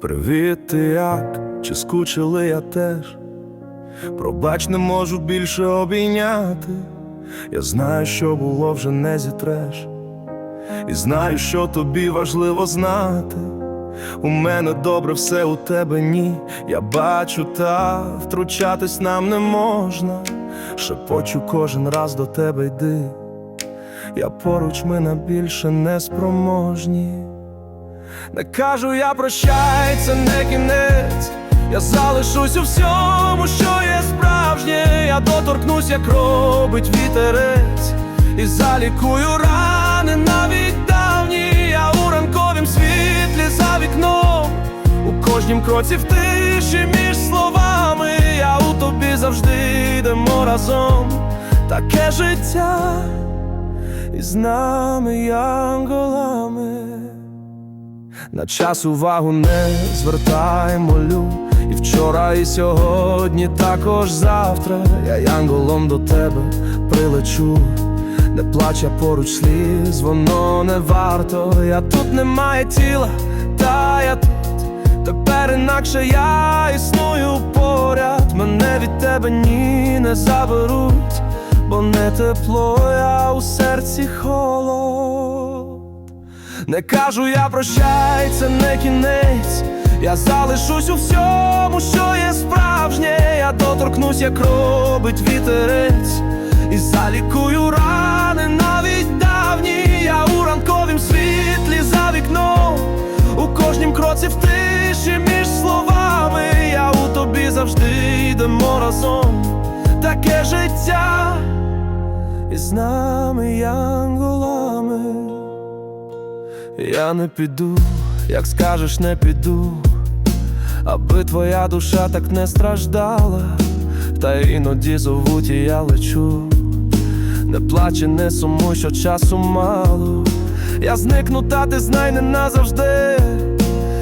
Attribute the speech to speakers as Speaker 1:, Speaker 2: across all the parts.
Speaker 1: Привіт, ти як? Чи скучили я теж? Пробач, не можу більше обійняти. Я знаю, що було вже не зітреш. І знаю, що тобі важливо знати. У мене добре все у тебе ні. Я бачу, та втручатись нам не можна. Шепочу кожен раз до тебе йди. Я поруч ми на більше не спроможні. Не кажу я прощай, це не кінець. Я залишусь у всьому, що є справжнє. Я доторкнусь, як робить вітерець, і залікую рани навіть давні. Я у ранковім світлі за вікном, у кожнім кроці в тиші між словами. Я у тобі завжди йдемо разом. Таке життя, і з нами янголами. На час увагу не звертай, молю. І вчора, і сьогодні, також завтра. Я янголом до тебе прилечу. Не плач, я поруч сліз, воно не варто. Я тут немає тіла, та я тут. Тепер інакше я існую поряд. Мене від тебе ні не заберуть Бо не тепло, я у серці холод не кажу я прощай, це не кінець. Я залишусь у всьому, що є справжнє. Я доторкнусь, як робить вітерець, і залікую рани навіть давні. Я у ранковім світлі за вікном, у кожнім кроці в тиші між словами. Я у тобі завжди йдемо разом. Таке життя, і з нами янголами. Я не піду, як скажеш, не піду, аби твоя душа так не страждала, та іноді зовуть і я лечу, не плач не сумуй, що часу мало. Я зникну, та ти знай не назавжди.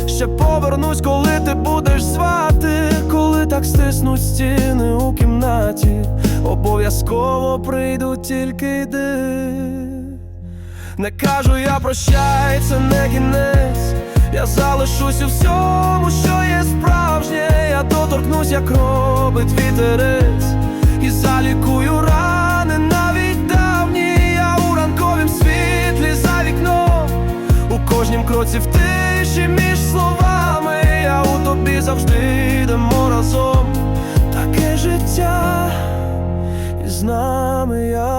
Speaker 1: Ще повернусь, коли ти будеш звати, коли так стиснуть стіни у кімнаті, обов'язково прийду, тільки йди. Не кажу я прощай, це не кінець. Я залишусь у всьому, що є справжнє. Я доторкнусь, як робить вітерець, і залікую рани навіть давні. Я у ранковім світлі за вікном, у кожнім кроці в тиші між словами. Я у тобі завжди йдемо разом. Таке життя, і з нами янголами.